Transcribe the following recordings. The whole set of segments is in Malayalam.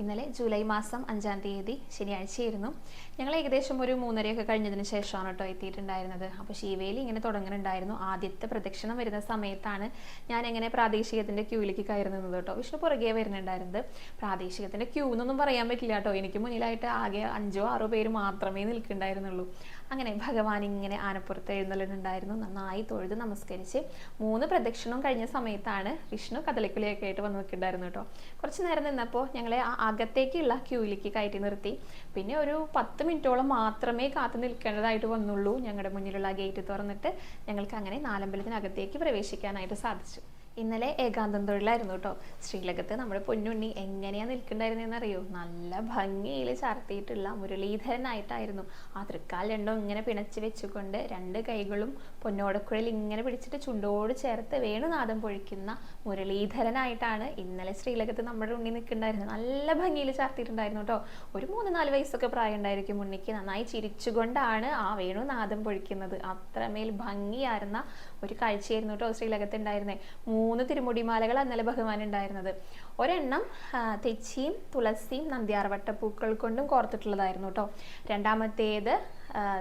ഇന്നലെ ജൂലൈ മാസം അഞ്ചാം തീയതി ശനിയാഴ്ചയായിരുന്നു. ഞങ്ങൾ ഏകദേശം ഒരു മൂന്നരയൊക്കെ കഴിഞ്ഞതിന് ശേഷമാണ് കേട്ടോ എത്തിയിട്ടുണ്ടായിരുന്നത്. അപ്പോൾ ശിവേലി ഇങ്ങനെ തുടങ്ങുന്നുണ്ടായിരുന്നു. ആദ്യത്തെ പ്രദക്ഷിണം വരുന്ന സമയത്താണ് ഞാൻ എങ്ങനെ പ്രാദേശികത്തിന്റെ ക്യൂവിലേക്ക് കയറി നിന്നത് കേട്ടോ. വിഷ്ണു പുറകെ വരുന്നുണ്ടായിരുന്നത്. പ്രാദേശികത്തിന്റെ ക്യൂ എന്നൊന്നും പറയാൻ പറ്റില്ല കേട്ടോ. എനിക്ക് മുന്നിലായിട്ട് ആകെ അഞ്ചോ ആറോ പേര് മാത്രമേ നിൽക്കുന്നുണ്ടായിരുന്നുള്ളൂ. അങ്ങനെ ഭഗവാൻ ഇങ്ങനെ ആനപ്പുറത്ത് എഴുന്നള്ളുന്നുണ്ടായിരുന്നു നന്നായി തൊഴുത് നമസ്കരിച്ച് മൂന്ന് പ്രദക്ഷിണം കഴിഞ്ഞ സമയത്താണ് വിഷ്ണു കഥലക്കുലിയൊക്കെ ആയിട്ട് വന്ന് നിൽക്കുന്നുണ്ടായിരുന്നു കേട്ടോ. കുറച്ച് നേരം നിന്നപ്പോൾ ഞങ്ങളെ ആ അകത്തേക്കുള്ള ക്യൂയിലേക്ക് കയറ്റി നിർത്തി. പിന്നെ ഒരു പത്ത് മിനിറ്റോളം മാത്രമേ കാത്തു നിൽക്കേണ്ടതായിട്ട് വന്നുള്ളൂ. ഞങ്ങളുടെ മുന്നിലുള്ള ഗേറ്റ് തുറന്നിട്ട് ഞങ്ങൾക്ക് അങ്ങനെ നാലമ്പലത്തിനകത്തേക്ക് പ്രവേശിക്കാനായിട്ട് സാധിച്ചു. ഇന്നലെ ഏകാന്തം തൊഴിലായിരുന്നു കേട്ടോ ശ്രീലകത്ത് നമ്മുടെ പൊന്നുണ്ണി എങ്ങനെയാ നിൽക്കണ്ടായിരുന്നെന്ന് അറിയോ? നല്ല ഭംഗിയിൽ ചാർത്തിയിട്ടുള്ള മുരളീധരനായിട്ടായിരുന്നു. ആ തൃക്കാൽ രണ്ടും ഇങ്ങനെ പിണച്ച് വെച്ചുകൊണ്ട് രണ്ട് കൈകളും പൊന്നോടക്കുഴൽ ഇങ്ങനെ പിടിച്ചിട്ട് ചുണ്ടോട് ചേർത്ത് വേണുനാദം പൊഴിക്കുന്ന മുരളീധരനായിട്ടാണ് ഇന്നലെ ശ്രീലകത്ത് നമ്മുടെ ഉണ്ണി നിൽക്കുന്നുണ്ടായിരുന്നത്. നല്ല ഭംഗിയിൽ ചാർത്തിയിട്ടുണ്ടായിരുന്നു കേട്ടോ. ഒരു മൂന്ന് നാല് വയസ്സൊക്കെ പ്രായം ഉണ്ടായിരിക്കും ഉണ്ണിക്ക്. നന്നായി ചിരിച്ചുകൊണ്ടാണ് ആ വേണുനാദം പൊഴിക്കുന്നത്. അത്രമേൽ ഭംഗിയായിരുന്ന ഒരു കാഴ്ചയായിരുന്നു കേട്ടോ ശ്രീലകത്ത് ഉണ്ടായിരുന്നത് മൂന്ന് തിരുമുടിമാലകൾ അന്നലെ ഭഗവാൻ ഉണ്ടായിരുന്നത് ഒരെണ്ണം തെച്ചിയും തുളസിയും നന്ദ്യാർവട്ട പൂക്കൾ കൊണ്ടും കോർത്തിട്ടുള്ളതായിരുന്നു കേട്ടോ രണ്ടാമത്തേത്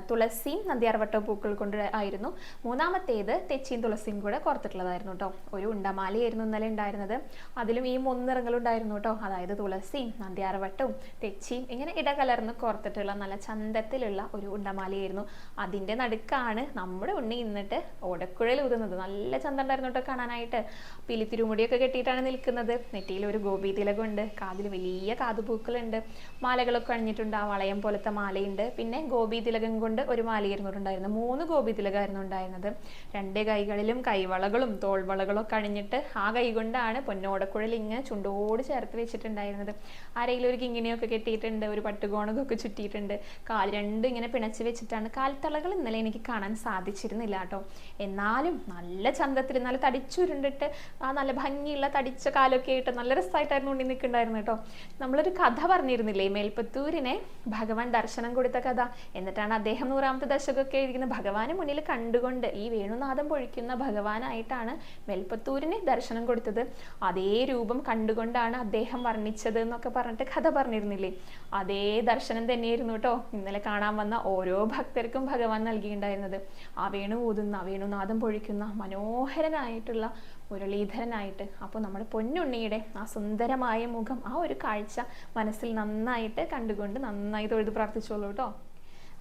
തുളസിയും നന്ദ്യാർവട്ട പൂക്കൾ കൊണ്ട് ആയിരുന്നു. മൂന്നാമത്തേത് തെച്ചിയും തുളസിയും കൂടെ കോർത്തിട്ടുള്ളതായിരുന്നു കേട്ടോ ഒരു ഉണ്ടമാലയായിരുന്നു ഇന്നലെ ഉണ്ടായിരുന്നത്. അതിലും ഈ മൂന്ന് നിറങ്ങളുണ്ടായിരുന്നു കേട്ടോ അതായത് തുളസിയും നന്ദ്യാർവട്ടവും തെച്ചിയും ഇങ്ങനെ ഇടകലർന്ന് കോർത്തിട്ടുള്ള നല്ല ചന്തത്തിലുള്ള ഒരു ഉണ്ടമാലയായിരുന്നു. അതിന്റെ നടുക്കാണ് നമ്മുടെ ഉണ്ണി ഇന്നിട്ട് ഓടക്കുഴൽ ഊതുന്നത്. നല്ല ചന്തം ഉണ്ടായിരുന്നു കേട്ടോ കാണാനായിട്ട്. പിലിത്തിരുമുടിയൊക്കെ കെട്ടിയിട്ടാണ് നിൽക്കുന്നത്. നെറ്റിയിൽ ഒരു ഗോപി തിലകുണ്ട് കാതിൽ വലിയ കാതുപൂക്കളുണ്ട്. മാലകളൊക്കെ അണിഞ്ഞിട്ടുണ്ട്. ആ വളയം പോലത്തെ മാലയുണ്ട്. പിന്നെ ഗോപി തിലകം കൊണ്ട് ഒരു മാലയായിരുന്നു ഉണ്ടായിരുന്നത് മൂന്ന് ഗോപി തിലകമായിരുന്നു ഉണ്ടായിരുന്നത്. രണ്ട് കൈകളിലും കൈവളകളും തോൾവളകളും ഒക്കെ അണിഞ്ഞിട്ട് ആ കൈ കൊണ്ടാണ് പൊന്നോടക്കുഴൽ ഇങ്ങനെ ചുണ്ടോട് ചേർത്ത് വെച്ചിട്ടുണ്ടായിരുന്നത്. ആരെങ്കിലും ഒരു കിങ്ങിണിയൊക്കെ കെട്ടിയിട്ടുണ്ട്. ഒരു പട്ടുകോണകൊക്കെ ചുറ്റിയിട്ടുണ്ട്. കാൽ രണ്ടും ഇങ്ങനെ പിണച്ച് വെച്ചിട്ടാണ്. കാൽത്തളകൾ ഇന്നലെ എനിക്ക് കാണാൻ സാധിച്ചിരുന്നില്ല കേട്ടോ. എന്നാലും നല്ല ചന്തത്തിൽ നല്ല തടിച്ചുരുണ്ടിട്ട് ആ നല്ല ഭംഗിയുള്ള തടിച്ച കാലൊക്കെ ആയിട്ട് നല്ല രസമായിട്ടായിരുന്നു ഉണ്ണി നിൽക്കുന്നുണ്ടായിരുന്നു കേട്ടോ. നമ്മളൊരു കഥ പറഞ്ഞിരുന്നില്ലേ മേൽപ്പത്തൂരിനെ ഭഗവാൻ ദർശനം കൊടുത്ത കഥ. എന്നിട്ടാണ് അദ്ദേഹം നൂറാമത്തെ ദശകമൊക്കെ ഇരിക്കുന്നത് ഭഗവാന് മുന്നിൽ കണ്ടുകൊണ്ട് ഈ വേണുനാഥം പൊഴിക്കുന്ന ഭഗവാനായിട്ടാണ് മേൽപ്പത്തൂരിനെ ദർശനം കൊടുത്തത്. അതേ രൂപം കണ്ടുകൊണ്ടാണ് അദ്ദേഹം വർണിച്ചത് എന്നൊക്കെ പറഞ്ഞിട്ട് കഥ പറഞ്ഞിരുന്നില്ലേ. അതേ ദർശനം തന്നെയായിരുന്നു കേട്ടോ. ഇന്നലെ കാണാൻ വന്ന ഓരോ ഭക്തർക്കും ഭഗവാൻ നൽകിയിട്ടുണ്ടായിരുന്നത്. ആ വേണു ഊതുന്ന വേണുനാഥം പൊഴിക്കുന്ന മനോഹരനായിട്ടുള്ള മുരളീധരനായിട്ട് അപ്പോൾ നമ്മുടെ പൊന്നുണ്ണിയുടെ ആ സുന്ദരമായ മുഖം ആ ഒരു കാഴ്ച മനസ്സിൽ നന്നായിട്ട് കണ്ടുകൊണ്ട് നന്നായി തൊഴുത് പ്രാർത്ഥിച്ചോളൂ കേട്ടോ.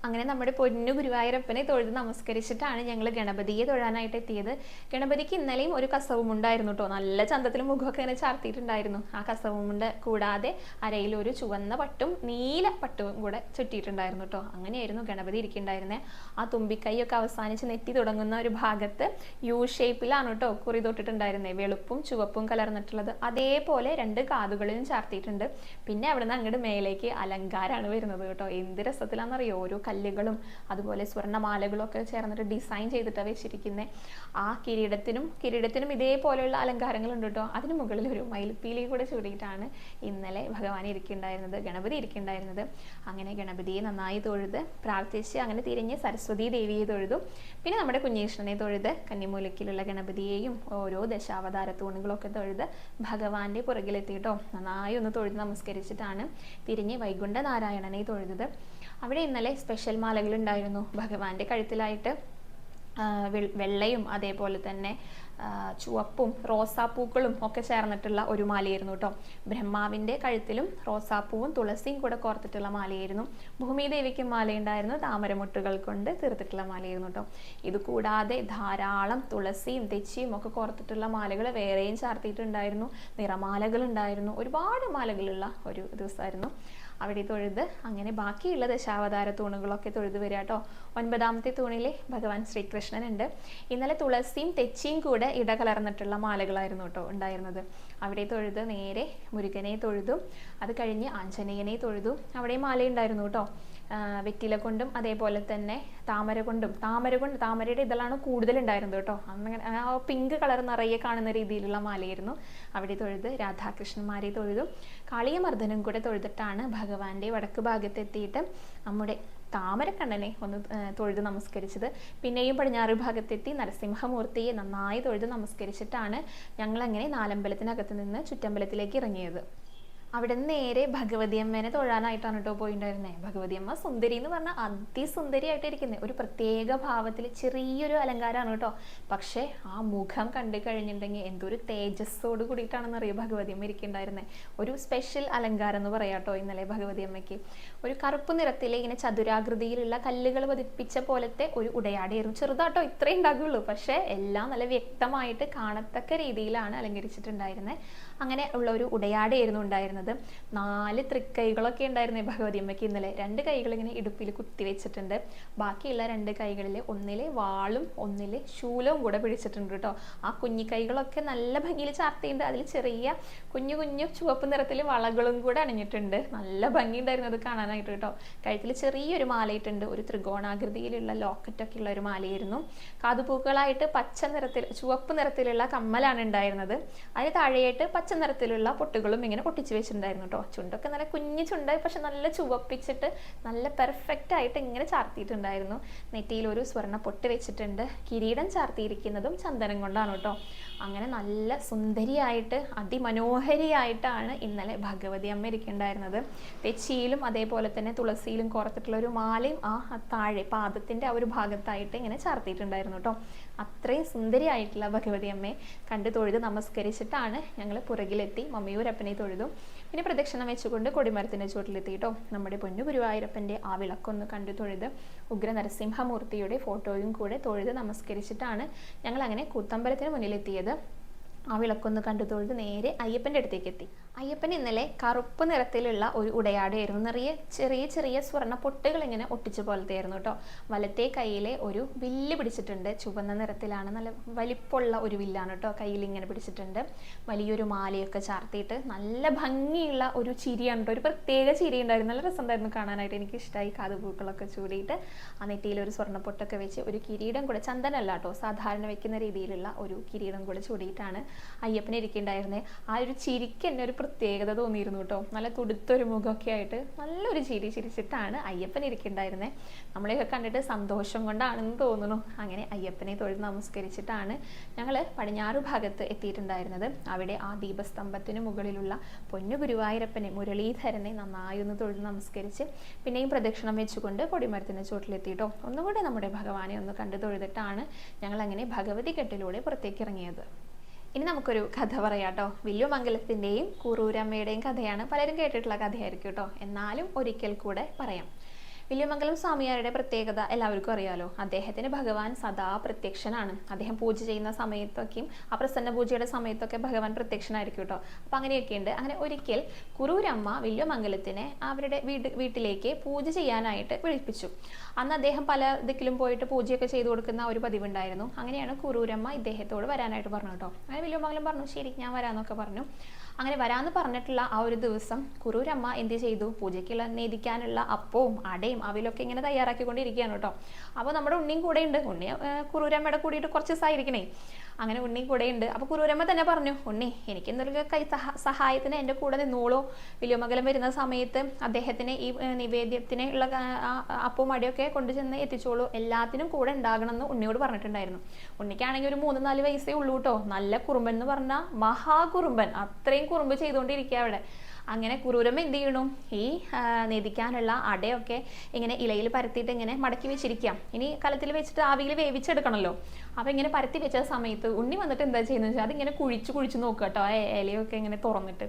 അങ്ങനെ നമ്മുടെ പൊന്നു ഗുരുവായൂരപ്പനെ തൊഴുത് നമസ്കരിച്ചിട്ടാണ് ഞങ്ങൾ ഗണപതിയെ തൊഴാനായിട്ട് എത്തിയത്. ഗണപതിക്ക് ഇന്നലെയും ഒരു കസവും ഉണ്ടായിരുന്നു കേട്ടോ നല്ല ചന്തത്തിൽ മുഖമൊക്കെ ഇങ്ങനെ ചാർത്തിയിട്ടുണ്ടായിരുന്നു. ആ കസവും കൊണ്ട് കൂടാതെ അരയിൽ ഒരു ചുവന്ന പട്ടും നീല പട്ടും കൂടെ ചുറ്റിയിട്ടുണ്ടായിരുന്നു കേട്ടോ അങ്ങനെയായിരുന്നു ഗണപതി ഇരിക്കുന്നുണ്ടായിരുന്നത് ആ തുമ്പിക്കൈയൊക്കെ അവസാനിച്ച് നെറ്റി തുടങ്ങുന്ന ഒരു ഭാഗത്ത് യു ഷേപ്പിലാണ് കേട്ടോ കുറി തൊട്ടിട്ടുണ്ടായിരുന്നത് വെളുപ്പും ചുവപ്പും കലർന്നിട്ടുള്ളത്. അതേപോലെ രണ്ട് കാതുകളിലും ചാർത്തിയിട്ടുണ്ട്. പിന്നെ അവിടുന്ന് അങ്ങോട്ട് മേലേക്ക് അലങ്കാരമാണ് വരുന്നത് കേട്ടോ എന്ത് രസത്തിലാണെന്നറിയോ ഓരോ കല്ലുകളും അതുപോലെ സ്വർണമാലകളും ഒക്കെ ചേർന്നിട്ട് ഡിസൈൻ ചെയ്തിട്ടാണ് വെച്ചിരിക്കുന്നത് ആ കിരീടത്തിനും കിരീടത്തിനും ഇതേപോലെയുള്ള അലങ്കാരങ്ങളുണ്ട് കേട്ടോ അതിന് മുകളിൽ ഒരു മയിൽപ്പീലി കൂടെ ചൂടിയിട്ടാണ് ഇന്നലെ ഭഗവാൻ ഇരിക്കുന്നുണ്ടായിരുന്നത് ഗണപതി ഇരിക്കുന്നുണ്ടായിരുന്നത് അങ്ങനെ ഗണപതിയെ നന്നായി തൊഴുത് പ്രാർത്ഥിച്ച് അങ്ങനെ തിരിഞ്ഞ് സരസ്വതി ദേവിയെ തൊഴുതു. പിന്നെ നമ്മുടെ കുഞ്ഞീഷ്ണനെ തൊഴുത് കന്നിമൂലക്കിലുള്ള ഗണപതിയെയും ഓരോ ദശാവതാര തൂണുകളൊക്കെ തൊഴുത് ഭഗവാന്റെ പുറകിലെത്തിയിട്ടോ നന്നായി ഒന്ന് തൊഴുത് നമസ്കരിച്ചിട്ടാണ് തിരിഞ്ഞ് വൈകുണ്ഠനാരായണനെ തൊഴുതത്. അവിടെ ഇന്നലെ സ്പെഷ്യൽ മാലകൾ ഉണ്ടായിരുന്നു ഭഗവാന്റെ കഴുത്തിലായിട്ട് വെള്ളയും അതേപോലെ തന്നെ ചുവപ്പും റോസാപ്പൂക്കളും ഒക്കെ ചേർന്നിട്ടുള്ള ഒരു മാലയായിരുന്നു കേട്ടോ ബ്രഹ്മാവിന്റെ കഴുത്തിലും റോസാപ്പൂവും തുളസിയും കൂടെ കോർത്തിട്ടുള്ള മാലയായിരുന്നു. ഭൂമിദേവിക്കും മാലയുണ്ടായിരുന്നു. താമരമുട്ടുകൾ കൊണ്ട് തീർത്തിട്ടുള്ള മാലയായിരുന്നു കേട്ടോ ഇത് കൂടാതെ ധാരാളം തുളസിയും തെച്ചിയും ഒക്കെ കോർത്തിട്ടുള്ള മാലകൾ വേറെയും ചാർത്തിയിട്ടുണ്ടായിരുന്നു. നിറമാലകളുണ്ടായിരുന്നു. ഒരുപാട് മാലകളുള്ള ഒരു ദിവസമായിരുന്നു. അവിടെ തൊഴുത്. അങ്ങനെ ബാക്കിയുള്ള ദശാവതാര തൂണുകളൊക്കെ തൊഴുത് വരിക കേട്ടോ. ഒൻപതാമത്തെ തൂണിൽ ഭഗവാൻ ശ്രീകൃഷ്ണൻ ഉണ്ട് ഇന്നലെ തുളസിയും തെച്ചിയും കൂടെ ഇടകലർന്നിട്ടുള്ള മാലകളായിരുന്നു കേട്ടോ ഉണ്ടായിരുന്നത്. അവിടെ തൊഴുത് നേരെ മുരുകനെ തൊഴുതും. അത് കഴിഞ്ഞ് ആഞ്ജനേയനെ തൊഴുതും. അവിടെ മാലയുണ്ടായിരുന്നു കേട്ടോ. വെറ്റില കൊണ്ടും അതേപോലെ തന്നെ താമര കൊണ്ടും. താമര കൊണ്ട് താമരയുടെ ഇതളാണ് കൂടുതൽ ഉണ്ടായിരുന്നത് കേട്ടോ. അങ്ങനെ ആ പിങ്ക് കളർ നിറയെ കാണുന്ന രീതിയിലുള്ള മാലയായിരുന്നു. അവിടെ തൊഴുത് രാധാകൃഷ്ണന്മാരെ തൊഴുതും. കാളിയമർദ്ദനും കൂടെ തൊഴുതിട്ടാണ് ഭഗവാന്റെ വടക്ക് ഭാഗത്തെത്തിയിട്ട് നമ്മുടെ താമരക്കണ്ണനെ ഒന്ന് തൊഴുത് നമസ്കരിച്ചത്. പിന്നെയും പടിഞ്ഞാറ് ഭാഗത്തെത്തി നരസിംഹമൂർത്തിയെ നന്നായി തൊഴുത് നമസ്കരിച്ചിട്ടാണ് ഞങ്ങളങ്ങനെ നാലമ്പലത്തിനകത്ത് നിന്ന് ചുറ്റമ്പലത്തിലേക്ക് ഇറങ്ങിയത്. അവിടെ നേരെ ഭഗവതി അമ്മേനെ തൊഴാനായിട്ടാണ് കേട്ടോ പോയിട്ടുണ്ടായിരുന്നത് ഭഗവതി അമ്മ സുന്ദരി എന്ന് പറഞ്ഞാൽ അതിസുന്ദരിയായിട്ട് ഇരിക്കുന്നത് ഒരു പ്രത്യേക ഭാവത്തിൽ ചെറിയൊരു അലങ്കാരമാണ് കേട്ടോ. പക്ഷേ ആ മുഖം കണ്ടു കഴിഞ്ഞിട്ടുണ്ടെങ്കിൽ എന്തൊരു തേജസ്സോട് കൂടിയിട്ടാണെന്ന് അറിയോ ഭഗവതി അമ്മ ഇരിക്കുന്നുണ്ടായിരുന്നത് ഒരു സ്പെഷ്യൽ അലങ്കാരം എന്ന് പറയാം കേട്ടോ ഇന്നലെ ഭഗവതി അമ്മയ്ക്ക്. ഒരു കറുപ്പ് നിറത്തിലെ ഇങ്ങനെ ചതുരാകൃതിയിലുള്ള കല്ലുകൾ പതിപ്പിച്ച പോലത്തെ ഒരു ഉടയാടിയായിരുന്നു. ചെറുതാട്ടോ ഇത്രേ ഉണ്ടാകുള്ളൂ. പക്ഷേ എല്ലാം നല്ല വ്യക്തമായിട്ട് കാണത്തക്ക രീതിയിലാണ് അലങ്കരിച്ചിട്ടുണ്ടായിരുന്നത് അങ്ങനെ ഉള്ള ഒരു ഉടയാടയായിരുന്നു ഉണ്ടായിരുന്നത്. നാല് തൃക്കൈകളൊക്കെ ഉണ്ടായിരുന്നേ ഭഗവതി അമ്മയ്ക്ക് ഇന്നലെ. രണ്ട് കൈകൾ ഇങ്ങനെ ഇടുപ്പിൽ കുത്തി വെച്ചിട്ടുണ്ട്. ബാക്കിയുള്ള രണ്ട് കൈകളിൽ ഒന്നിലെ വാളും ഒന്നിലെ ശൂലവും കൂടെ പിടിച്ചിട്ടുണ്ട് കേട്ടോ ആ കുഞ്ഞി കൈകളൊക്കെ നല്ല ഭംഗിയിൽ ചാർത്തിയുണ്ട്. അതിൽ ചെറിയ കുഞ്ഞു കുഞ്ഞു ചുവപ്പ് നിറത്തിൽ വളകളും കൂടെ അണിഞ്ഞിട്ടുണ്ട്. നല്ല ഭംഗിയുണ്ടായിരുന്നു അത് കാണാനായിട്ട് കേട്ടോ കഴുത്തിൽ ചെറിയൊരു മാലയിട്ടുണ്ട്. ഒരു ത്രികോണാകൃതിയിലുള്ള ലോക്കറ്റൊക്കെ ഉള്ള ഒരു മാലയായിരുന്നു. കാതുപൂക്കളായിട്ട് പച്ച നിറത്തിൽ ചുവപ്പ് നിറത്തിലുള്ള കമ്മലാണ് ഉണ്ടായിരുന്നത്. അതിന് താഴെയായിട്ട് പച്ച നിറത്തിലുള്ള പൊട്ടുകളും ഇങ്ങനെ പൊട്ടിച്ചു വെച്ചിട്ടുണ്ടായിരുന്നു കേട്ടോ. ചുണ്ടൊക്കെ നല്ല കുഞ്ഞു ചുണ്ടായി പക്ഷെ നല്ല ചുവപ്പിച്ചിട്ട് നല്ല പെർഫെക്റ്റ് ആയിട്ട് ഇങ്ങനെ ചാർത്തിയിട്ടുണ്ടായിരുന്നു. നെറ്റിയിൽ ഒരു സ്വർണ പൊട്ട് വെച്ചിട്ടുണ്ട്. കിരീടം ചാർത്തിയിരിക്കുന്നതും ചന്ദനം കൊണ്ടാണ് കേട്ടോ. അങ്ങനെ നല്ല സുന്ദരിയായിട്ട് അതിമനോഹരിയായിട്ടാണ് ഇന്നലെ ഭഗവതി അമ്മ ഇരിക്കുന്നുണ്ടായിരുന്നത്. തെച്ചിയിലും അതേപോലെ തന്നെ തുളസിയിലും കോർത്തിട്ടുള്ള ഒരു മാലയും ആ താഴെ പാദത്തിന്റെ ആ ഒരു ഭാഗത്തായിട്ട് ഇങ്ങനെ ചാർത്തിയിട്ടുണ്ടായിരുന്നു കേട്ടോ. അത്രയും സുന്ദരിയായിട്ടുള്ള ഭഗവതി അമ്മയെ കണ്ടു തൊഴുത് നമസ്കരിച്ചിട്ടാണ് ഞങ്ങൾ പുറകിലെത്തി മമ്മിയൂരപ്പനെ തൊഴുതു. പിന്നെ പ്രദക്ഷിണം വെച്ചുകൊണ്ട് കൊടിമരത്തിന്റെ ചുവട്ടിലെത്തി കേട്ടോ നമ്മുടെ പൊന്നു ഗുരുവായൂരപ്പന്റെ ആ വിളക്കൊന്ന് കണ്ടു തൊഴുത് ഉഗ്ര നരസിംഹമൂർത്തിയുടെ ഫോട്ടോയും കൂടെ തൊഴുത് നമസ്കരിച്ചിട്ടാണ് ഞങ്ങൾ അങ്ങനെ കൂത്തമ്പലത്തിന് മുന്നിലെത്തിയത്. ആ വിളക്കൊന്ന് കണ്ടു തൊഴുത് നേരെ അയ്യപ്പന്റെ അടുത്തേക്ക് എത്തി. അയ്യപ്പൻ ഇന്നലെ കറുപ്പ് നിറത്തിലുള്ള ഒരു ഉടയാടയായിരുന്നു. നിറയെ ചെറിയ ചെറിയ സ്വർണ പൊട്ടുകൾ ഇങ്ങനെ ഒട്ടിച്ച പോലത്തെ ആയിരുന്നു കേട്ടോ. വലത്തെ കയ്യിലെ ഒരു വില്ല് പിടിച്ചിട്ടുണ്ട്. ചുവന്ന നിറത്തിലാണ്. നല്ല വലിപ്പമുള്ള ഒരു വില്ലാണ് കേട്ടോ കയ്യിൽ ഇങ്ങനെ പിടിച്ചിട്ടുണ്ട്. വലിയൊരു മാലയൊക്കെ ചാർത്തിയിട്ട് നല്ല ഭംഗിയുള്ള ഒരു ചിരിയാണ് കേട്ടോ. ഒരു പ്രത്യേക ചിരി ഉണ്ടായിരുന്നു. നല്ല രസമുണ്ടായിരുന്നു കാണാനായിട്ട്. എനിക്ക് ഇഷ്ടമായി കാതുപൂക്കളൊക്കെ ചൂടിയിട്ട്. ആ നെറ്റിയിൽ ഒരു സ്വർണ പൊട്ടൊക്കെ വെച്ച് ഒരു കിരീടം കൂടെ ചന്ദനല്ല കേട്ടോ. സാധാരണ വെക്കുന്ന രീതിയിലുള്ള ഒരു കിരീടം കൂടെ ചൂടിയിട്ടാണ് അയ്യപ്പനെ ഇരിക്കുന്നുണ്ടായിരുന്നത് ആ ഒരു ചിരിക്ക് എന്നെ ഒരു പ്രത്യേകത തോന്നിയിരുന്നു കേട്ടോ. നല്ല തുടുത്തൊരു മുഖമൊക്കെ ആയിട്ട് നല്ലൊരു ചിരി ചിരിച്ചിട്ടാണ് അയ്യപ്പൻ ഇരിക്കുന്നുണ്ടായിരുന്നത് നമ്മളെയൊക്കെ കണ്ടിട്ട് സന്തോഷം കൊണ്ടാണെന്ന് തോന്നുന്നു. അങ്ങനെ അയ്യപ്പനെ തൊഴുത് നമസ്കരിച്ചിട്ടാണ് ഞങ്ങൾ പടിഞ്ഞാറ് ഭാഗത്ത് എത്തിയിട്ടുണ്ടായിരുന്നത്. അവിടെ ആ ദീപസ്തംഭത്തിന് മുകളിലുള്ള പൊന്നു ഗുരുവായൂരപ്പനെ മുരളീധരനെ നന്നായി ഒന്ന് തൊഴുത് നമസ്കരിച്ച് പിന്നെയും പ്രദക്ഷിണം വെച്ചുകൊണ്ട് കൊടിമരത്തിന്റെ ചുവട്ടിലെത്തിയിട്ടോ ഒന്നുകൂടെ നമ്മുടെ ഭഗവാനെ ഒന്ന് കണ്ടു തൊഴുതിട്ടാണ് ഞങ്ങൾ അങ്ങനെ ഭഗവതി കെട്ടിലൂടെ പുറത്തേക്ക് ഇറങ്ങിയത്. ഇനി നമുക്കൊരു കഥ പറയാം കേട്ടോ വില്ലുമംഗലത്തിന്റെയും കുറൂരമ്മയുടെയും കഥയാണ് പലരും കേട്ടിട്ടുള്ള കഥയായിരിക്കും കേട്ടോ എന്നാലും ഒരിക്കൽ കൂടെ പറയാം. വില്യമംഗലം സ്വാമിയാരുടെ പ്രത്യേകത എല്ലാവർക്കും അറിയാലോ. അദ്ദേഹത്തിന് ഭഗവാൻ സദാ പ്രത്യക്ഷനാണ്. അദ്ദേഹം പൂജ ചെയ്യുന്ന സമയത്തൊക്കെയും ആ പ്രസന്ന പൂജയുടെ സമയത്തൊക്കെ ഭഗവാൻ പ്രത്യക്ഷനായിരിക്കും കേട്ടോ അപ്പം അങ്ങനെയൊക്കെ ഉണ്ട് അങ്ങനെ ഒരിക്കൽ കുറൂരമ്മ വില്യമംഗലത്തിനെ അവരുടെ വീട് വീട്ടിലേക്ക് പൂജ ചെയ്യാനായിട്ട് വിളിപ്പിച്ചു. അന്ന് അദ്ദേഹം പല ദിക്കിലും പോയിട്ട് പൂജയൊക്കെ ചെയ്തു കൊടുക്കുന്ന ഒരു പതിവുണ്ടായിരുന്നു. അങ്ങനെയാണ് കുറൂരമ്മ ഇദ്ദേഹത്തോട് വരാനായിട്ട് പറഞ്ഞു കേട്ടോ അങ്ങനെ വില്യമംഗലം പറഞ്ഞു ശരി ഞാൻ വരാമെന്നൊക്കെ പറഞ്ഞു. അങ്ങനെ വരാന്ന് പറഞ്ഞിട്ടുള്ള ആ ഒരു ദിവസം കുറൂരമ്മ എന്ത് ചെയ്തു? പൂജയ്ക്കുള്ള നേദിക്കാനുള്ള അപ്പവും അടയും അവിലൊക്കെ ഇങ്ങനെ തയ്യാറാക്കിക്കൊണ്ടിരിക്കുകയാണ് കേട്ടോ. അപ്പോൾ നമ്മുടെ ഉണ്ണിയും കൂടെ ഉണ്ട് ഉണ്ണി കുറൂരമ്മയുടെ കൂടിയിട്ട് കുറച്ച് ദിവസമായിരിക്കണേ അങ്ങനെ ഉണ്ണി ഉണ്ട് അപ്പോൾ കുറൂരമ്മ തന്നെ പറഞ്ഞു ഉണ്ണി എനിക്ക് എന്തൊരു കൈ സഹ- സഹായത്തിന് എന്റെ കൂടെ നിന്നോളൂ. വലിയമകലം വരുന്ന സമയത്ത് അദ്ദേഹത്തിന് ഈ നിവേദ്യത്തിന് ഉള്ള അപ്പവും മടിയൊക്കെ കൊണ്ടുചെന്ന് എത്തിച്ചോളൂ. എല്ലാത്തിനും കൂടെ ഉണ്ടാകണം എന്ന് ഉണ്ണിയോട് പറഞ്ഞിട്ടുണ്ടായിരുന്നു. ഉണ്ണിക്കാണെങ്കിൽ ഒരു മൂന്ന് നാല് വയസ്സേ ഉള്ളൂ കേട്ടോ. നല്ല കുറുമ്പൻ എന്ന് പറഞ്ഞാൽ മഹാകുറുമ്പൻ. അത്രയും കുറുമ്പ് ചെയ്തുകൊണ്ടിരിക്കുക അവിടെ. അങ്ങനെ കുറൂരമ്മ എന്ത് ചെയ്യണം? ഈ നെതിക്കാനുള്ള അടയൊക്കെ ഇങ്ങനെ ഇലയിൽ പരത്തിയിട്ട് ഇങ്ങനെ മടക്കി വെച്ചിരിക്കാം ഇനി കലത്തിൽ വെച്ചിട്ട് ആവിയിൽ വേവിച്ചെടുക്കണമല്ലോ അപ്പൊ ഇങ്ങനെ പരത്തി വെച്ച സമയത്ത് ഉണ്ണി വന്നിട്ട് എന്താ ചെയ്യുന്നത് വെച്ചാൽ അതിങ്ങനെ കുഴിച്ച് കുഴിച്ച് നോക്കുക കേട്ടോ ആ ഇലയൊക്കെ ഇങ്ങനെ തുറന്നിട്ട്.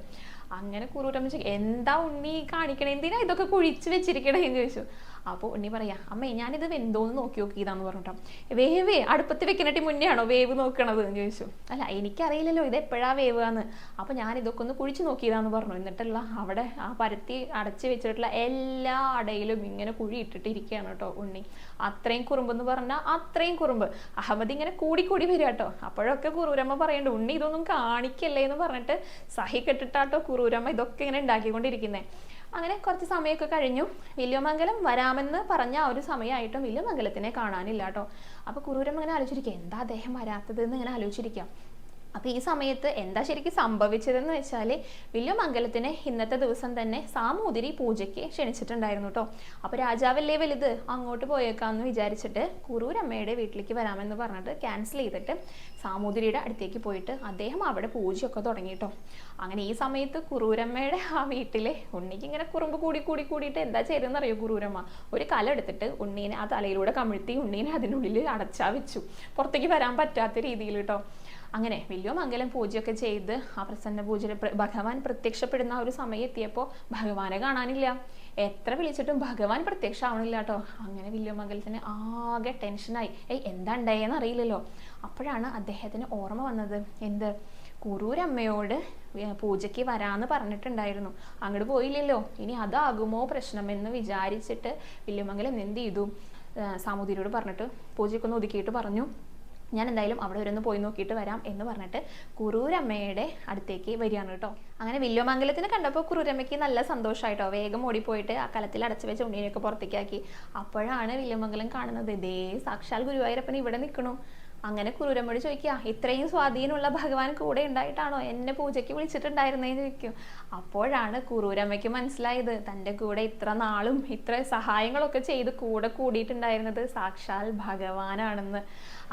അങ്ങനെ കുറൂരമ്മ എന്താ ഉണ്ണി കാണിക്കണേ? എന്തിനാ ഇതൊക്കെ കുഴിച്ച് വെച്ചിരിക്കണേ എന്ന് ചോദിച്ചു. അപ്പോൾ ഉണ്ണി പറയാ അമ്മേ ഞാനിത് വെന്തോന്ന് നോക്കി നോക്കിയതാന്ന് പറഞ്ഞിട്ടോ വേവേ അടുപ്പത്ത് വെക്കണട്ടി മുന്നേ ആണോ വേവ് നോക്കണത്? എന്ന് ചോദിച്ചു. അല്ല എനിക്കറിയില്ലല്ലോ ഇത് എപ്പോഴാ വേവാന്ന്. അപ്പോൾ ഞാൻ ഇതൊക്കെ ഒന്ന് കുഴിച്ച് നോക്കിയതാന്ന് പറഞ്ഞു. എന്നിട്ടല്ല അവിടെ ആ പരത്തി അടച്ച് വെച്ചിട്ടുള്ള എല്ലാ അടയിലും ഇങ്ങനെ കുഴി ഇട്ടിട്ടിരിക്കുകയാണ് കേട്ടോ ഉണ്ണി. അത്രയും കുറുമ്പെന്ന് പറഞ്ഞാൽ അത്രയും കുറുമ്പ്. അഹമ്മദ് ഇങ്ങനെ കൂടി കൂടി വരിക കേട്ടോ അപ്പോഴൊക്കെ കുറൂരമ്മ പറയണ്ട ഉണ്ണി ഇതൊന്നും കാണിക്കല്ലേ? എന്ന് പറഞ്ഞിട്ട് സഹി കെട്ടിട്ടാട്ടോ കുറൂരമ്മ ഇതൊക്കെ ഇങ്ങനെ ഉണ്ടാക്കിക്കൊണ്ടിരിക്കുന്നത് അങ്ങനെ കുറച്ച് സമയമൊക്കെ കഴിഞ്ഞു. വില്യമംഗലം വരാമെന്ന് പറഞ്ഞ ആ ഒരു സമയമായിട്ടും വില്യമംഗലത്തിനെ കാണാനില്ല കേട്ടോ. അപ്പോൾ കുറൂരമ്മ ഇങ്ങനെ ആലോചിച്ചിരിക്കുക എന്താ അദ്ദേഹം വരാത്തത് എന്ന് ഇങ്ങനെ ആലോചിച്ചിരിക്കാം. അപ്പോൾ ഈ സമയത്ത് എന്താ ശരിക്കും സംഭവിച്ചതെന്ന് വെച്ചാൽ വില്ലുമംഗലത്തിന് ഇന്നത്തെ ദിവസം തന്നെ സാമൂതിരി പൂജയ്ക്ക് ക്ഷണിച്ചിട്ടുണ്ടായിരുന്നു കേട്ടോ അപ്പോൾ രാജാവല്ലേ വലുത്? അങ്ങോട്ട് പോയേക്കാന്ന് വിചാരിച്ചിട്ട് കുറൂരമ്മയുടെ വീട്ടിലേക്ക് വരാമെന്ന് പറഞ്ഞിട്ട് ക്യാൻസൽ ചെയ്തിട്ട് സാമൂതിരിയുടെ അടുത്തേക്ക് പോയിട്ട് അദ്ദേഹം അവിടെ പൂജയൊക്കെ തുടങ്ങി കേട്ടോ അങ്ങനെ ഈ സമയത്ത് കുറൂരമ്മയുടെ ആ വീട്ടിലെ ഉണ്ണിക്ക് ഇങ്ങനെ കുറുമ്പ് കൂടി കൂടി കൂടിയിട്ട് എന്താ ചെയ്തതെന്ന് അറിയോ കുറൂരമ്മ ഒരു കല എടുത്തിട്ട് ഉണ്ണീനെ ആ തലയിലൂടെ കമിഴ്ത്തി ഉണ്ണീനെ അതിനുള്ളിൽ അടച്ചാ വെച്ചു. പുറത്തേക്ക് വരാൻ പറ്റാത്ത രീതിയിൽ കേട്ടോ അങ്ങനെ വലിയ മംഗലം പൂജയൊക്കെ ചെയ്ത് ആ പ്രസന്ന പൂജയിൽ ഭഗവാൻ പ്രത്യക്ഷപ്പെടുന്ന ഒരു സമയം എത്തിയപ്പോൾ ഭഗവാനെ കാണാനില്ല. എത്ര വിളിച്ചിട്ടും ഭഗവാൻ പ്രത്യക്ഷമാവണില്ല കേട്ടോ. അങ്ങനെ വില്യമംഗലത്തിന് ആകെ ടെൻഷനായി. ഏയ് എന്താ ഉണ്ടായെന്ന് അറിയില്ലല്ലോ. അപ്പോഴാണ് അദ്ദേഹത്തിന് ഓർമ്മ വന്നത്. എന്ത്? കുറൂരമ്മയോട് പൂജയ്ക്ക് വരാന്ന് പറഞ്ഞിട്ടുണ്ടായിരുന്നു. അങ്ങോട്ട് പോയില്ലല്ലോ. ഇനി അതാകുമോ പ്രശ്നമെന്ന് വിചാരിച്ചിട്ട് വില്യമംഗലം എന്ത് ചെയ്തു? സാമൂതിരിയോട് പറഞ്ഞിട്ട് പൂജയ്ക്കൊന്ന് ഒതുക്കിയിട്ട് പറഞ്ഞു. ഞാൻ എന്തായാലും അവിടെ വരെ ഒന്ന് പോയി നോക്കിയിട്ട് വരാം എന്ന് പറഞ്ഞിട്ട് കുറൂരമ്മയുടെ അടുത്തേക്ക് വരികയാണ് കേട്ടോ. അങ്ങനെ വില്യമംഗലത്തിന് കണ്ടപ്പോൾ കുറൂരമ്മയ്ക്ക് നല്ല സന്തോഷമായിട്ടോ വേഗം ഓടിപ്പോയിട്ട് ആ കലത്തിൽ അടച്ചു വെച്ച ഉണ്ണിനെയൊക്കെ പുറത്തേക്കാക്കി. അപ്പോഴാണ് വില്യമംഗലം കാണുന്നത്. ദേ സാക്ഷാൽ ഗുരുവായൂരപ്പൻ ഇവിടെ നിൽക്കണു അങ്ങനെ കുറൂരമ്മയോട് ചോദിക്കുക ഇത്രയും സ്വാധീനമുള്ള ഭഗവാൻ കൂടെ ഉണ്ടായിട്ടാണോ എന്നെ പൂജയ്ക്ക് വിളിച്ചിട്ടുണ്ടായിരുന്നേന്ന് ചോദിക്കും. അപ്പോഴാണ് കുറൂരമ്മയ്ക്ക് മനസ്സിലായത് തന്റെ കൂടെ ഇത്ര നാളും ഇത്ര സഹായങ്ങളൊക്കെ ചെയ്ത് കൂടെ കൂടിയിട്ടുണ്ടായിരുന്നത് സാക്ഷാൽ ഭഗവാനാണെന്ന്.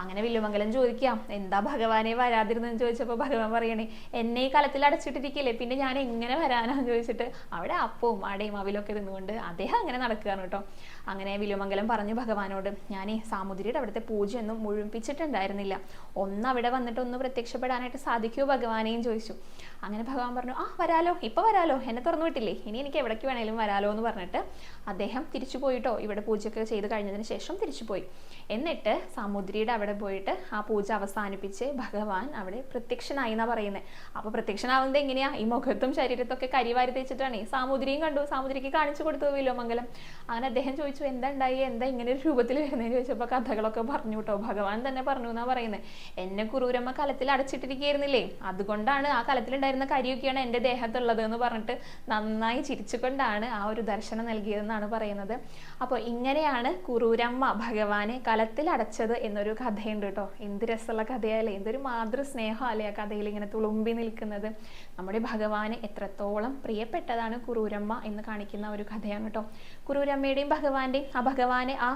അങ്ങനെ വില്ലുമംഗലം ചോദിക്കാം. എന്താ ഭഗവാനെ വരാതിരുന്നെന്ന് ചോദിച്ചപ്പോൾ ഭഗവാൻ പറയണേ എന്നെ ഈ കലത്തിൽ അടച്ചിട്ടിരിക്കില്ലേ? പിന്നെ ഞാൻ എങ്ങനെ വരാനാന്ന് ചോദിച്ചിട്ട് അവിടെ അപ്പവും അടയും അവിലൊക്കെ ഇരുന്നുകൊണ്ട് അദ്ദേഹം അങ്ങനെ നടക്കുകയാണ് കേട്ടോ. അങ്ങനെ വില്ലുമംഗലം പറഞ്ഞു ഭഗവാനോട് ഞാൻ ഈ സാമുദ്രിയുടെ അവിടുത്തെ പൂജയൊന്നും മുഴുമിപ്പിച്ചിട്ടുണ്ടായിരുന്നില്ല ഒന്ന് അവിടെ വന്നിട്ട് ഒന്ന് പ്രത്യക്ഷപ്പെടാനായിട്ട് സാധിക്കുമോ ഭഗവാനെയും ചോദിച്ചു. അങ്ങനെ ഭഗവാൻ പറഞ്ഞു ആ വരാലോ ഇപ്പൊ വരാലോ എന്നെ തുറന്നു വിട്ടില്ലേ? ഇനി എനിക്ക് എവിടേക്ക് വേണേലും വരാലോ എന്ന് പറഞ്ഞിട്ട് അദ്ദേഹം തിരിച്ചു പോയിട്ടോ? ഇവിടെ പൂജയൊക്കെ ചെയ്ത് കഴിഞ്ഞതിന് ശേഷം തിരിച്ചു പോയി. എന്നിട്ട് സാമുദ്രിയുടെ അവിടെ പോയിട്ട് ആ പൂജ അവസാനിപ്പിച്ച് ഭഗവാൻ അവിടെ പ്രത്യക്ഷനായി എന്നാ പറയുന്നത് അപ്പൊ പ്രത്യക്ഷനാവുന്നത് എങ്ങനെയാ? ഈ മുഖത്തും ശരീരത്തൊക്കെ കരിവാരി തേച്ചിട്ടാണ്. സാമുദ്രിയും കണ്ടു. സാമുദ്രിക്ക് കാണിച്ചു കൊടുത്തു വിലോമംഗലം അങ്ങനെ അദ്ദേഹം ചോദിച്ചു എന്താ ഉണ്ടായി? എന്താ ഇങ്ങനെ ഒരു രൂപത്തിൽ വരുന്നതെന്ന് ചോദിച്ചപ്പോൾ കഥകളൊക്കെ പറഞ്ഞു കേട്ടോ. ഭഗവാൻ തന്നെ പറഞ്ഞു എന്നാ പറയുന്നത് എന്നെ കുറൂരമ്മ കലത്തിൽ അടച്ചിട്ടിരിക്കുകയായിരുന്നില്ലേ? അതുകൊണ്ടാണ് ആ കലത്തിലുണ്ടായിരുന്ന കരിയൊക്കെയാണ് എന്റെ ദേഹത്തുള്ളത് എന്ന് പറഞ്ഞിട്ട് നന്നായി ചിരിച്ചുകൊണ്ടാണ് ആ ഒരു ദർശനം നൽകിയതെന്നാണ് പറയുന്നത്. അപ്പോൾ ഇങ്ങനെയാണ് കുറൂരമ്മ ഭഗവാനെ കലത്തിൽ അടച്ചത് എന്നൊരു കഥയുണ്ട് കേട്ടോ. എന്ത് രസമുള്ള കഥയല്ലേ? എന്തൊരു മാതൃസ്നേഹമല്ലേ ആ കഥയിൽ ഇങ്ങനെ തുളുമ്പി നിൽക്കുന്നത്? നമ്മുടെ ഭഗവാന് എത്രത്തോളം പ്രിയപ്പെട്ടതാണ് കുറൂരമ്മ എന്ന് കാണിക്കുന്ന ഒരു കഥയാണ് കേട്ടോ. കുറൂരമ്മയുടെയും ഭഗവാന്റെയും ആ ഭഗവാനെ ആ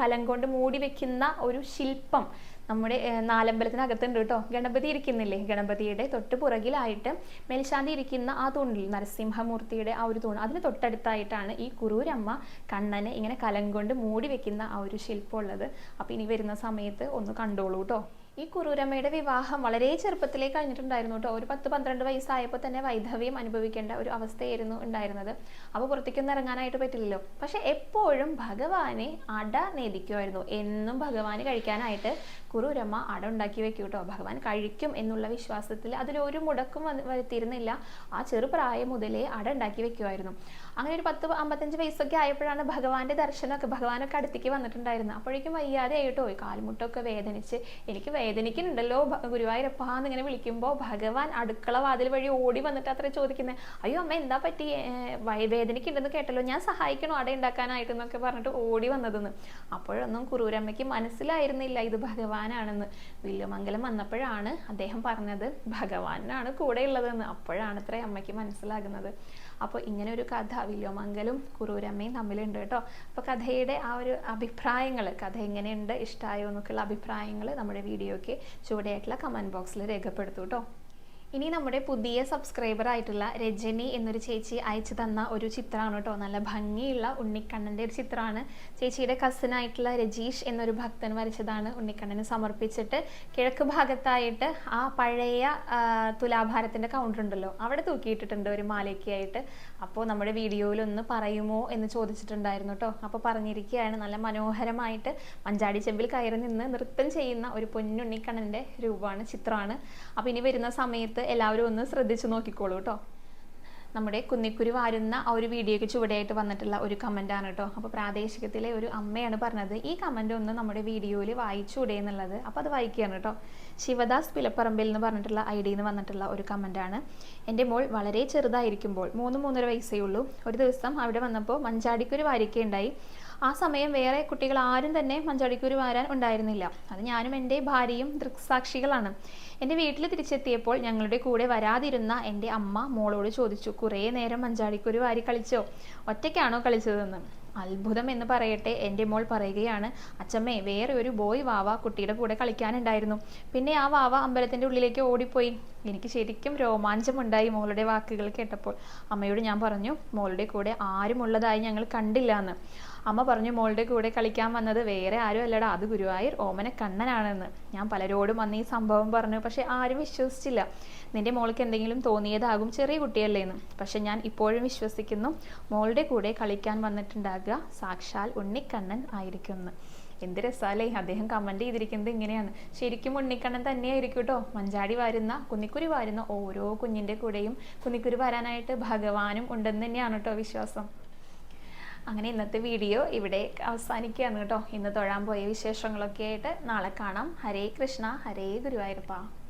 കലം കൊണ്ട് മൂടി വെക്കുന്ന ഒരു ശില്പം നമ്മുടെ നാലമ്പലത്തിനകത്തുണ്ട് കേട്ടോ. ഗണപതി ഇരിക്കുന്നില്ലേ? ഗണപതിയുടെ തൊട്ട് പുറകിലായിട്ട് മേൽശാന്തി ഇരിക്കുന്ന ആ തൂണിൽ നരസിംഹമൂർത്തിയുടെ ആ ഒരു തൂണ്. അതിന് തൊട്ടടുത്തായിട്ടാണ് ഈ കുറൂരമ്മ കണ്ണനെ ഇങ്ങനെ കലം കൊണ്ട് മൂടി വെക്കുന്ന ആ ഒരു ശില്പം ഉള്ളത് അപ്പോൾ ഇനി വരുന്ന സമയത്ത് ഒന്ന് കണ്ടോളൂ കേട്ടോ. ഈ കുറൂരമ്മയുടെ വിവാഹം വളരെ ചെറുപ്പത്തിലേ കഴിഞ്ഞിട്ടുണ്ടായിരുന്നു കേട്ടോ. ഒരു പത്ത് പന്ത്രണ്ട് വയസ്സായപ്പോൾ തന്നെ വൈധവ്യം അനുഭവിക്കേണ്ട ഒരു അവസ്ഥയായിരുന്നു ഉണ്ടായിരുന്നത്. അപ്പോൾ പുറത്തേക്കൊന്നും ഇറങ്ങാനായിട്ട് പറ്റില്ലല്ലോ. പക്ഷെ എപ്പോഴും ഭഗവാനെ അട നേദിക്കുമായിരുന്നു. എന്നും ഭഗവാന് കഴിക്കാനായിട്ട് കുറൂരമ്മ അട ഉണ്ടാക്കി വെക്കും കേട്ടോ. ഭഗവാൻ കഴിക്കും എന്നുള്ള വിശ്വാസത്തിൽ അതിലൊരു മുടക്കും വരുത്തിയിരുന്നില്ല. ആ ചെറുപ്രായം മുതലേ അട ഉണ്ടാക്കി വെക്കുമായിരുന്നു. അങ്ങനെ ഒരു പത്ത് അമ്പത്തഞ്ച് വയസ്സൊക്കെ ആയപ്പോഴാണ് ഭഗവാന്റെ ദർശനമൊക്കെ ഭഗവാനൊക്കെ അടുത്തേക്ക് വന്നിട്ടുണ്ടായിരുന്നത്. അപ്പോഴേക്കും വയ്യാതെ ആയിട്ടോ കാൽമുട്ടൊക്കെ വേദനിച്ച് എനിക്ക് വേദനിക്കുന്നുണ്ടല്ലോ ഗുരുവായൂരപ്പ എന്നിങ്ങനെ വിളിക്കുമ്പോൾ ഭഗവാൻ അടുക്കള വാതിൽ വഴി ഓടി വന്നിട്ട് അത്ര ചോദിക്കുന്നത് അയ്യോ അമ്മ എന്താ പറ്റി? വേദനയ്ക്കുണ്ടെന്ന് കേട്ടല്ലോ ഞാൻ സഹായിക്കണോ അട ഉണ്ടാക്കാനായിട്ട് എന്നൊക്കെ പറഞ്ഞിട്ട് ഓടി വന്നതെന്ന്. അപ്പോഴൊന്നും കുറൂരമ്മയ്ക്ക് മനസ്സിലായിരുന്നില്ല ഇത് ഭഗവാനാണെന്ന്. വില്ലുമംഗലം വന്നപ്പോഴാണ് അദ്ദേഹം പറഞ്ഞത് ഭഗവാനാണ് കൂടെ ഉള്ളതെന്ന് അപ്പോഴാണ് അത്ര അമ്മയ്ക്ക് മനസ്സിലാകുന്നത്. അപ്പോൾ ഇങ്ങനെ ഒരു കഥ വില്യോമംഗലും കുറൂരമ്മയും തമ്മിലുണ്ട് കേട്ടോ. അപ്പോൾ കഥയുടെ ആ ഒരു അഭിപ്രായങ്ങൾ കഥ എങ്ങനെയുണ്ട് ഇഷ്ടമായോ എന്നൊക്കെയുള്ള അഭിപ്രായങ്ങൾ നമ്മുടെ വീഡിയോയ്ക്ക് ചുവടെയായിട്ടുള്ള കമന്റ് ബോക്സിൽ രേഖപ്പെടുത്തൂ കേട്ടോ. ഇനി നമ്മുടെ പുതിയ സബ്സ്ക്രൈബർ ആയിട്ടുള്ള രജനി എന്നൊരു ചേച്ചി അയച്ചു തന്ന ഒരു ചിത്രമാണ് കേട്ടോ. നല്ല ഭംഗിയുള്ള ഉണ്ണിക്കണ്ണന്റെ ഒരു ചിത്രമാണ്. ചേച്ചിയുടെ കസിൻ ആയിട്ടുള്ള രജീഷ് എന്നൊരു ഭക്തൻ വരച്ചതാണ് ഉണ്ണിക്കണ്ണന് സമർപ്പിച്ചിട്ട്. കിഴക്ക് ഭാഗത്തായിട്ട് ആ പഴയ തുലാഭാരത്തിന്റെ കൗണ്ടർ ഉണ്ടല്ലോ. അവിടെ തൂക്കിയിട്ടിട്ടുണ്ട് ഒരു മാലയ്ക്കായിട്ട്. അപ്പോൾ നമ്മുടെ വീഡിയോയിലൊന്ന് പറയുമോ എന്ന് ചോദിച്ചിട്ടുണ്ടായിരുന്നു കേട്ടോ. അപ്പോൾ പറഞ്ഞിരിക്കുകയാണ് നല്ല മനോഹരമായിട്ട് മഞ്ചാടി ചെമ്പിൽ കയറി നിന്ന് നൃത്തം ചെയ്യുന്ന ഒരു പൊന്നുണ്ണിക്കണ്ണന്റെ രൂപമാണ് ചിത്രമാണ്. അപ്പോൾ ഇനി വരുന്ന സമയത്ത് എല്ലാവരും ഒന്ന് ശ്രദ്ധിച്ചു നോക്കിക്കോളൂ കേട്ടോ. നമ്മുടെ കുന്നിക്കുരു വാരുന്ന ആ ഒരു വീഡിയോയ്ക്ക് ചുവടെയായിട്ട് വന്നിട്ടുള്ള ഒരു കമന്റാണ് കേട്ടോ. അപ്പോൾ പ്രാദേശികത്തിലെ ഒരു അമ്മയാണ് പറഞ്ഞത് ഈ കമന്റ് ഒന്ന് നമ്മുടെ വീഡിയോയിൽ വായിച്ചൂടെ എന്നുള്ളത്. അപ്പോൾ അത് വായിക്കുകയാണ് കേട്ടോ. ശിവദാസ് പിലപ്പറമ്പിൽ എന്ന് പറഞ്ഞിട്ടുള്ള ഐ ഡിയിൽ നിന്ന് വന്നിട്ടുള്ള ഒരു കമന്റാണ് എന്റെ മോൾ വളരെ ചെറുതായിരിക്കുമ്പോൾ മൂന്ന് മൂന്നര വയസ്സേ ഉള്ളൂ. ഒരു ദിവസം അവിടെ വന്നപ്പോൾ മഞ്ചാടിക്കൊരു വാരിക്കയുണ്ടായി ആ സമയം വേറെ കുട്ടികൾ ആരും തന്നെ മഞ്ചാടിക്കുരു വാരാൻ ഉണ്ടായിരുന്നില്ല. അത് ഞാനും എന്റെ ഭാര്യയും ദൃക്സാക്ഷികളാണ്. എന്റെ വീട്ടിൽ തിരിച്ചെത്തിയപ്പോൾ ഞങ്ങളുടെ കൂടെ വരാതിരുന്ന എന്റെ അമ്മ മോളോട് ചോദിച്ചു കുറേ നേരം മഞ്ചാടിക്കുരു വാരി കളിച്ചോ? ഒറ്റയ്ക്കാണോ കളിച്ചതെന്ന്? അത്ഭുതം എന്ന് പറയട്ടെ എന്റെ മോൾ പറയുകയാണ്. അച്ചമ്മേ വേറെ ഒരു ബോയ് വാവ കുട്ടിയുടെ കൂടെ കളിക്കാനുണ്ടായിരുന്നു. പിന്നെ ആ വാവ അമ്പലത്തിന്റെ ഉള്ളിലേക്ക് ഓടിപ്പോയി. എനിക്ക് ശരിക്കും രോമാഞ്ചമുണ്ടായി മോളുടെ വാക്കുകൾ കേട്ടപ്പോൾ. അമ്മയോട് ഞാൻ പറഞ്ഞു മോളുടെ കൂടെ ആരുമുള്ളതായി ഞങ്ങൾ കണ്ടില്ല എന്ന് അമ്മ പറഞ്ഞു മോളുടെ കൂടെ കളിക്കാൻ വന്നത് വേറെ ആരും അല്ലടാ അത് ഗുരുവായൂർ ഓമന കണ്ണനാണെന്ന്. ഞാൻ പലരോടും വന്ന് ഈ സംഭവം പറഞ്ഞു പക്ഷെ ആരും വിശ്വസിച്ചില്ല. നിന്റെ മോൾക്ക് എന്തെങ്കിലും തോന്നിയതാകും ചെറിയ കുട്ടിയല്ലേ എന്ന് പക്ഷെ ഞാൻ ഇപ്പോഴും വിശ്വസിക്കുന്നു മോളുടെ കൂടെ കളിക്കാൻ വന്നിട്ടുണ്ടാകുക സാക്ഷാൽ ഉണ്ണിക്കണ്ണൻ ആയിരിക്കുമെന്ന്. എന്ത് രസാലേ അദ്ദേഹം കമന്റ് ചെയ്തിരിക്കുന്നത് ഇങ്ങനെയാണ്. ശരിക്കും ഉണ്ണിക്കണ്ണൻ തന്നെയായിരിക്കും കേട്ടോ മഞ്ചാടി വാരുന്ന കുന്നിക്കുരി വാരുന്ന ഓരോ കുഞ്ഞിന്റെ കൂടെയും കുന്നിക്കുരി വരാനായിട്ട് ഭഗവാനും ഉണ്ടെന്ന് തന്നെയാണ് കേട്ടോ വിശ്വാസം. അങ്ങനെ ഇന്നത്തെ വീഡിയോ ഇവിടെ അവസാനിക്കുകയാണ് കേട്ടോ. ഇന്ന് തൊഴാൻ പോയ വിശേഷങ്ങളൊക്കെ ആയിട്ട് നാളെ കാണാം. ഹരേ കൃഷ്ണ ഹരേ ഗുരുവായൂരപ്പ.